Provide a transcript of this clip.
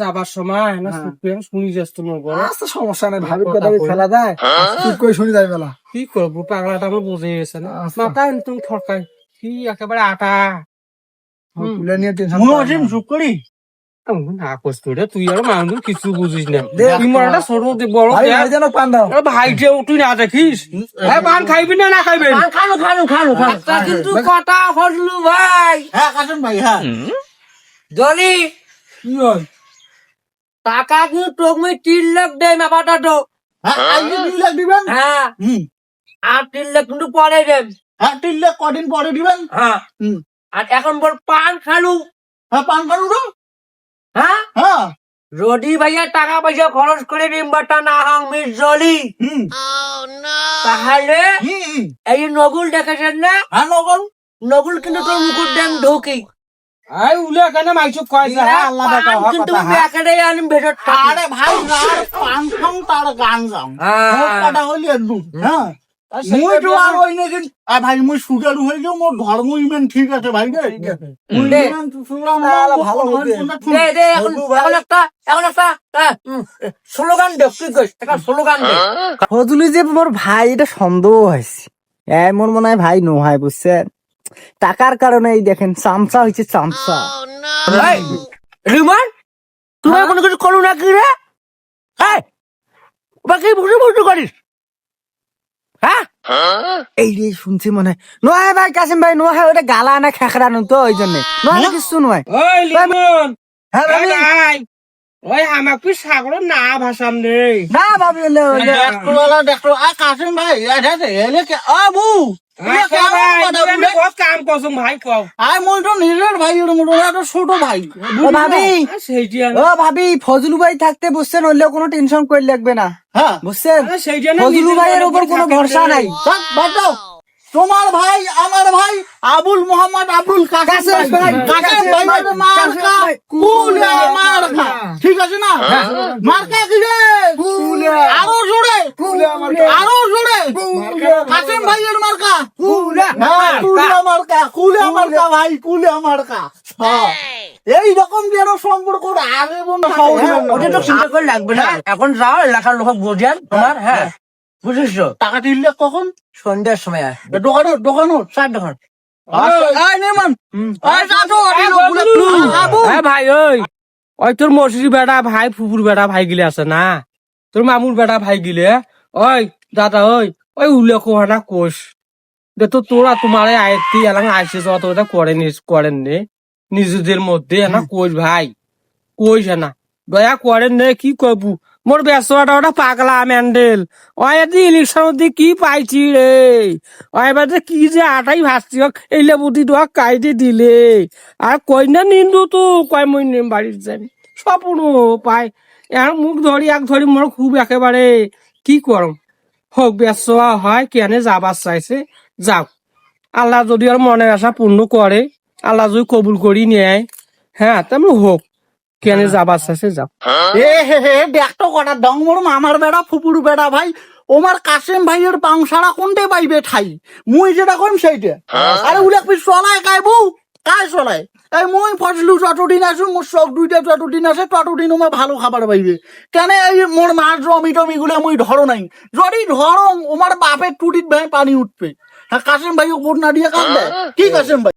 যাবার সময় না হ্যাঁ। শুনি যাস তো নগর। আচ্ছা সমস্যা নাই ভাবি কথা ফেলা চুপ করে শুনি যাই বেলা। কি করব পাগলাটা আমার বুঝে গেছে না। আচ্ছা। মাথা একদম ঠকাই কি একেবারে আটা। তুলে নিয়ে টেনশন করি। না করছ তুই আর মানুষ কিছু বুঝিস না। তুই মরাটা ছোট বড় ভাই দেখ। ভাই যেন পান দাও। আরে ভাই যে তুই না দেখিস? হ্যাঁ পান খাইবি না না খাইবেন খানো খানো খানো খানো। কিন্তু কথা ফজলু ভাই। হ্যাঁ কাসেম ভাই হ্যাঁ। জলি। কি হয়? টাকা কিন্তু তুমি তিন লাখ দেয় আপাতত হ্যাঁ আজকে লাখ দিবেন? হ্যাঁ। আর তিন লাখ কিন্তু পরে দেন। হ্যাঁ তিন লাখ কদিন পরে দিবেন? হ্যাঁ। হুম। আর এখন বল পান খালু হ্যাঁ পান তো। হ্যাঁ হ্যাঁ ভাইয়া টাকা পয়সা খরচ করে নিম্বারটা না হাং মিস জলি। তাহলে। এই নগুল দেখেছেন না? হ্যাঁ নগল। নগুল কিন্তু তোর মুকুট ড্যাম ঢোকে আই উলে কেন মাইছো কইছে হ্যাঁ আল্লাহ পান কিন্তু ব্যাকেটে আনি থাকে। আরে ভাই আর পান তার গান গাও। হ্যাঁ। কথা হ্যাঁ। মুই তো আর ওই নাকি আর ভাই মুই সুগার হয়ে যাও মোর ধর্ম ইমেন ঠিক আছে ভাই রে। মুই দে। ইমেন তো শুনলাম না, না, ভালো মোর হইবে। কোনটা ঠিক। দে দে এখন এখন একটা এখন একটা হ্যাঁ, উম, স্লোগান দে তুই কইস? একটা স্লোগান দে। ফজলি যে মোর ভাই এটা সন্দেহ হয়েছে এ মোর মনে হয় ভাই নোহায় বুঝছেন টাকার কারণে এই দেখেন চামচা হয়েছে চামচা। রিমান তুমি কোনো কিছু করু না কি রে? হ্যাঁ বাকি বুঝে বুঝতে করিস। হ্যাঁ এই রে শুনছি মনে। হয় নয় ভাই কাসিম ভাই নোহায় ওটা গালা না খেখড়ানো তো ওই জন্য। নয় কিছু নয় হ্যাঁ ভাই ওই আমাক সাগর না ভাষাম নেই না ভাবি কাসিম ভাই এটা এলে কে আ বু এলে কে আচ্ছা ভাই কাম করছম ভাই কও আই মই তো নিজের ভাই এর ছোট ভাই। ও ভাবি। ও ভাবি ফজলু ভাই থাকতে বুঝছেন হলেও কোনো টেনশন করে লাগবে না। হ্যাঁ বুঝছেন ফজলু ভাইয়ের উপর কোনো ভরসা নাই। বাদ তোমার ভাই আমার ভাই আবুল মোহাম্মদ আবুল কাসেম ভাই। কাসেম ভাই কাসেম ভাই, কুলে মার্কা ঠিক আছে না? মার্কা কি রে? আরও জোরে। আরও জোরে। কাসেম ভাইয়ের মার্কা হ্যাঁ, কুলে মার্কা কুলে মার্কা ভাই কুলে মার্কা হ্যাঁ। এই রকম যেন সম্পর্ক আগে বন্ধু ওটা তো চিন্তা করে লাগবে না। এখন যাও এলাকার লোক বোঝেন তোমার হ্যাঁ। বুঝেছ? টাকা দিলে কখন? সন্ধ্যার সময়। দোকানো দোকানো। চার দোকান। হ্যাঁ ভাই ওই। ওই তোর মসুরি বেটা ভাই ফুপুর বেটা ভাই গিলে আছে না? তোর মামুর বেটা ভাই গিলে? ওই দাদা ওই ওই উল্লেখ না কোষ। দে তো তোরা তোমার আয়ত্তি এলাম আইসে যত ওটা করেন করেন নে। নিজেদের মধ্যে না কোষ ভাই কোষ না দয়া করেন নে কি করবু মোর ব্যবসাটা ওটা পাগলা ম্যান্ডেল। এদি ইলেকশন দি কি পাইছি রে? যে কি যে আটাই ভাসছি হোক, এই লেবুটি তো কাইটে দিলে। আর কই না নিন্দু তো? কয় মই নেম বাড়ির যান স্বপ্ন পাই আর মুখ ধরি, এক ধরি মোর খুব একেবারে। কি করম? হোক ব্যস্ত হয়, কেনে যাবার চাইছে? যাও। আল্লাহ যদি আর মনের আশা পূর্ণ করে, আল্লাহ যদি কবুল করি নেয়। হ্যাঁ তেমন হোক। কেনে যাবার চাইছে যাও। এ হে হে দেখতো কটা দং মোর মামার বেড়া ফুপুর বেড়া ভাই। ওমার কাসেম ভাইয়ের পাংসারা কোনটে পাইবে ঠাই? মুই যেটা কইম সেইটা। আরে উলাক পিস চলায় কাই বউ? কাই চলায়? এই মুই ফসলু যতদিন আছো মোর সব দুইটা যতদিন আছে ততদিন আমার ভালো খাবার পাইবে। কেন এই মোর মাছ জমি টমি গুলো মুই ধরো নাই। যদি ধরো ওমার বাপের টুটির ভাই পানি উঠবে। হ্যাঁ কাসেম ভাই উপর না দিয়ে কাঁদবে কি কাসেম ভাই?